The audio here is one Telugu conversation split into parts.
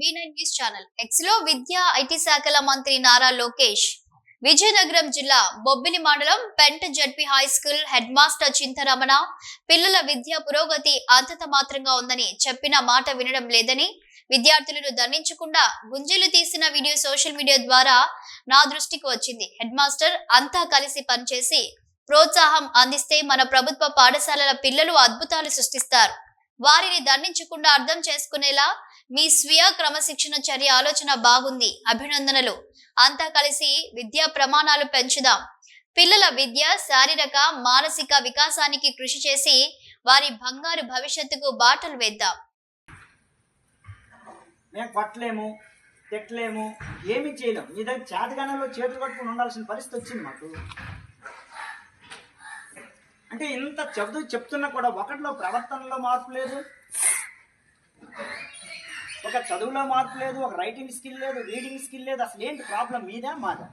B news channel. ఎక్స్లో విద్యా ఐటీ శాఖల మంత్రి నారా లోకేష్ విజయనగరం జిల్లా బొబ్బిలి మండలం Penta ZP high school headmaster Chintaramana పిల్లల విద్యా పురోగతి అంతంత మాత్రంగా ఉందని చెప్పిన మాట వినడం లేదని విద్యార్థులను దండించకుండా గుంజలు తీసిన వీడియో సోషల్ మీడియా ద్వారా నా దృష్టికి వచ్చింది. హెడ్ మాస్టర్ అంతా కలిసి పనిచేసి ప్రోత్సాహం అందిస్తే మన ప్రభుత్వ పాఠశాలల పిల్లలు అద్భుతాలు సృష్టిస్తారు. వారిని దండించకుండా అర్థం చేసుకునేలా మీ స్వీయ క్రమశిక్షణ చర్య ఆలోచన బాగుంది. అభినందనలు. అంతా కలిసి విద్యా ప్రమాణాలు పెంచుదాం. పిల్లల విద్య శారీరక మానసిక వికాసానికి కృషి చేసి వారి బంగారు భవిష్యత్తుకు బాటలు వేద్దాం. మేము కొట్టలేము తిట్టలేము ఏమి చేయలేము. మీ దగ్గర చేతగానంలో చేతులు కట్టుకుని ఉండాల్సిన పరిస్థితి వచ్చింది మాకు. అంటే ఇంత చెబుతూ చెప్తున్నా కూడా ఒకటిలో ప్రవర్తనలో మార్పు లేదు. ఒక చదువులో మార్పు లేదు ఒక రైటింగ్ స్కిల్ లేదు రీడింగ్ స్కిల్ లేదు అసలు ఏంటి ప్రాబ్లం మీదా మాదా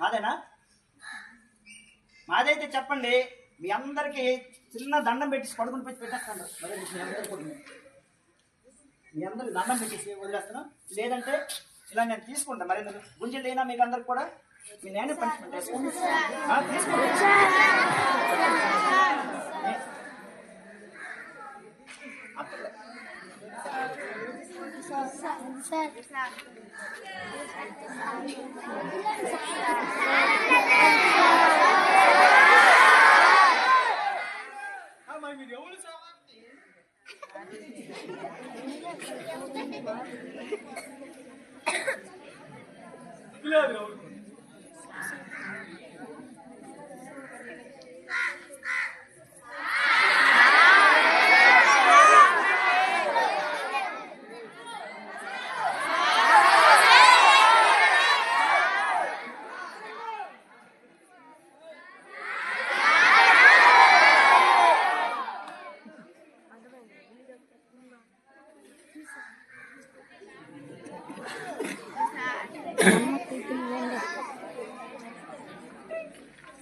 మాదేనా? మాదైతే చెప్పండి మీ అందరికీ చిన్న దండం పెట్టి పడుకుని పెట్టి పెట్టేస్తాను. మరి మీ అందరికీ దండం పెట్టేసి వదిలేస్తున్నాం లేదంటే ఇలా నేను తీసుకుంటాను మరి గుంజలు లేనా మీకు అందరికి కూడా? మీ నేనే పనిష్మెంట్ వేసుకోండి. Sen. Hemen gidiyor. Onu sağlam değil. Bilal yavrum.